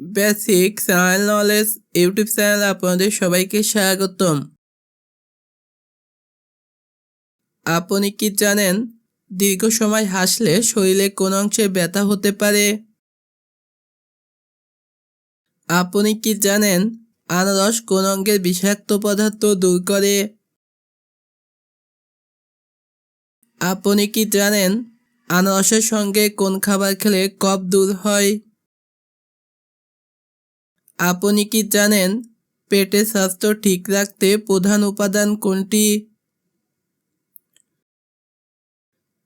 Basic science knowledge YouTube channel আপনাদের সবাইকে স্বাগতম। আপনি কি জানেন, দীর্ঘ সময় হাসলে শরীরে কোন অংশে ব্যথা হতে পারে? আপনি কি জানেন, আনারস কোন অঙ্গের বিষাক্ত পদার্থ দূর করে? আপনি কি জানেন, আনারসের সঙ্গে কোন খাবার খেলে কফ দূর হয়? আপনি কি জানেন পেটের স্বাস্থ্য ঠিক রাখতে প্রধান উপাদান কোনটি?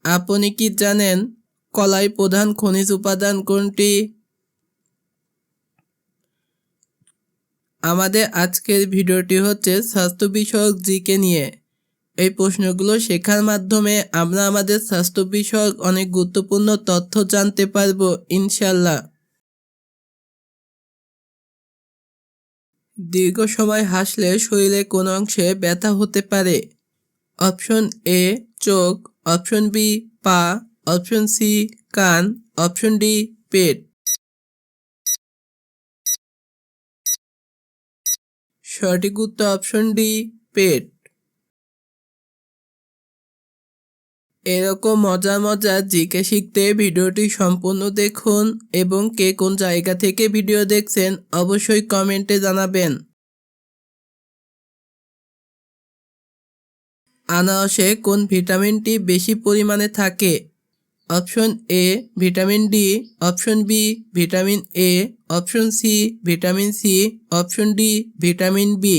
আপনি কি জানেন কলাই প্রধান খনিজ উপাদান কোনটি? আমাদের আজকের ভিডিওটি হচ্ছে স্বাস্থ্য বিষয়ক জিকে নিয়ে। এই প্রশ্নগুলো শেখার মাধ্যমে আমরা আমাদের স্বাস্থ্য বিষয়ক অনেক গুরুত্বপূর্ণ তথ্য জানতে পারব ইনশাল্লাহ দীর্ঘ সময় হাসলে শরীরে কোনো অংশে ব্যথা হতে পারে। অপশন এ, চোখ, অপশন বি, পা, অপশন সি, কান, অপশন ডি, পেট। সঠিক উত্তর অপশন ডি, পেট। এরকম মজার মজার জিকে শিখতে ভিডিওটি সম্পূর্ণ দেখুন এবং কে কোন জায়গা থেকে ভিডিও দেখছেন অবশ্যই কমেন্টে জানাবেন। আনারসে কোন ভিটামিনটি বেশি পরিমাণে থাকে? Option A vitamin D, option B vitamin A, option C vitamin C, option D vitamin B.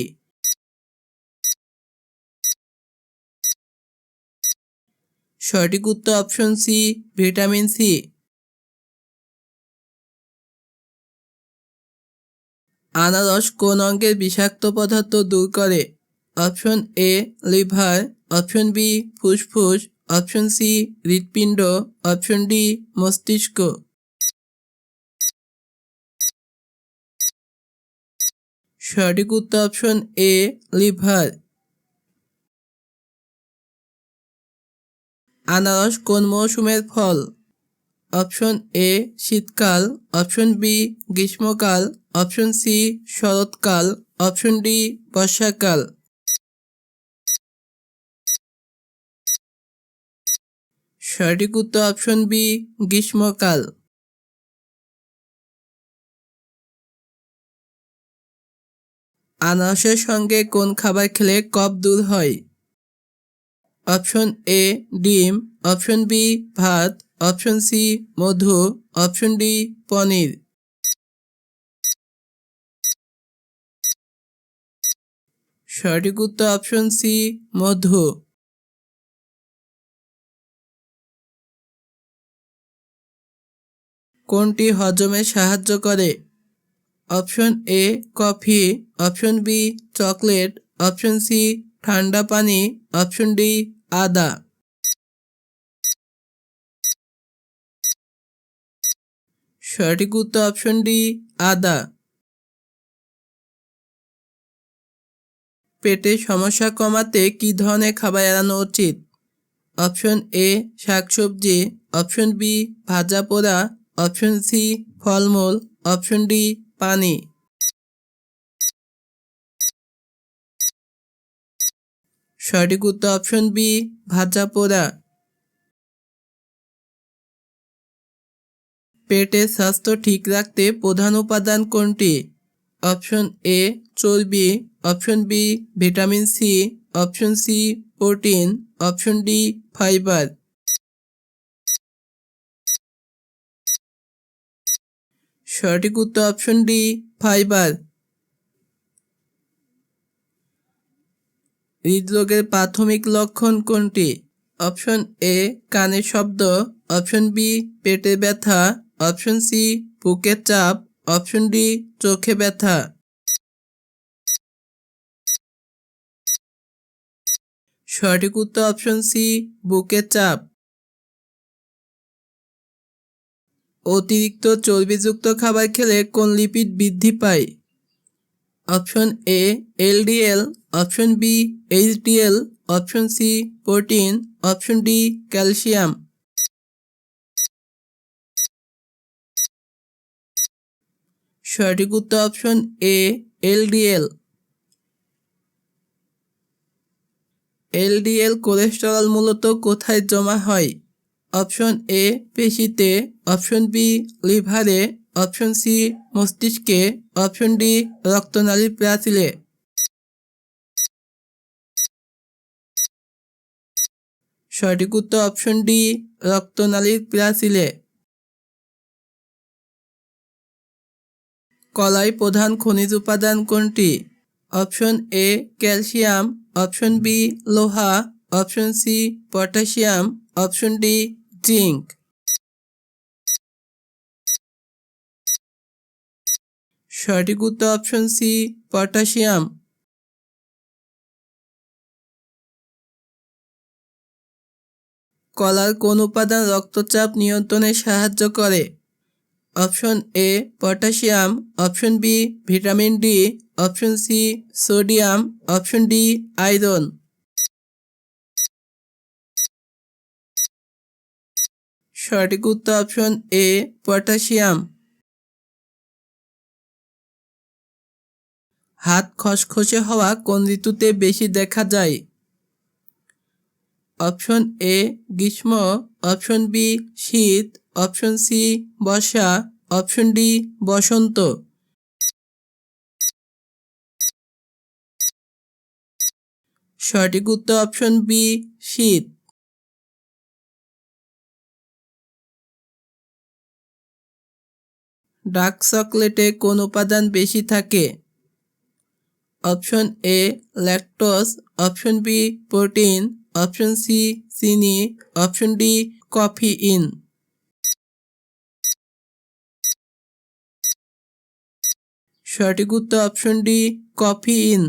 সঠিক উত্তর অপশন সি ভিটামিন সি আনারস কোন অঙ্গের বিষাক্ত পদার্থ দূর করে? Option A liver option B ফুসফুস অপশন সি হৃৎপিণ্ড অপশন ডি মস্তিষ্ক। সঠিক উত্তর অপশন এ লিভার আনারস কোন মৌসুমের ফল? অপশন এ শীতকাল। অপশন বি গ্রীষ্মকাল। অপশন সি শরৎকাল। অপশন ডি বর্ষাকাল। সঠিক উত্তর অপশন বি গ্রীষ্মকাল। আনারসের সঙ্গে কোন খাবার খেলে কফ দূর হয়? অপশন এ ডিম, অপশন বি ভাত, অপশন সি মধু, অপশন ডি পনির। সঠিক উত্তর অপশন সি মধু। কোনটি হজমে সাহায্য করে? Option A coffee, option B chocolate, option C ঠান্ডা পানি, অপশন ডি আদা। সঠিক উত্তর অপশন ডি আদা। পেটে সমস্যা কমাতে কি ধরনের খাবার এড়ানো উচিত? অপশন এ শাকসবজি। অপশন বি ভাজা পোড়া। অপশন সি ফলমূল। অপশন ডি পানি। সঠিক উত্তর অপশন বি ভাজা পোড়া। পেটের স্বাস্থ্য ঠিক রাখতে প্রধান উপাদান কোনটি? অপশন এ চর্বি। Option B vitamin C option C protein option D fibre সঠিক উত্তর অপশন ডি ফাইবার হৃদরোগের প্রাথমিক লক্ষণ কোনটি? অপশন এ কানের শব্দ। অপশন বি, পেটে ব্যথা। অপশন সি বুকের চাপ। অপশন ডি, চোখে ব্যথা। সঠিক উত্তর অপশন সি বুকের চাপ। অতিরিক্ত চর্বিযুক্ত খাবার খেলে কোন লিপিড বৃদ্ধি পায়? Option A LDL option B HDL option C, protein, option D, calcium. সঠিক উত্তর option A LDL LDL cholesterol মূলত কোথায় জমা হয়? অপশন এ, পেশিতে, অপশন বি, লিভারে অপশন সি, মস্তিষ্কে। অপশন ডি, রক্তনালীর প্রাচীরে। সঠিক উত্তর অপশন ডি, রক্তনালীর প্রাচীরে। কলাই প্রধান খনিজ উপাদান কোনটি? Option A, calcium. Option B, লোহা। Option C, potassium. Option D zinc সঠিক উত্তর অপশন সি পটাশিয়াম কলার কোন উপাদান রক্তচাপ নিয়ন্ত্রণে সাহায্য করে? Option A potassium option B vitamin D option C sodium option D iron সঠিক উত্তর অপশন এ পটাশিয়াম হাত খসখসে হওয়া কোন ঋতুতে বেশি দেখা যায়? অপশন এ, গ্রীষ্ম, অপশন বি, শীত, অপশন সি, বর্ষা, অপশন ডি, বসন্ত। সঠিক উত্তর অপশন বি, শীত। ডার্ক চকলেটে কোন উপাদান বেশি থাকে? Option A lactose option B protein option C চিনি, অপশন ডি কফি ইন সঠিক উত্তর অপশন ডি কফি ইন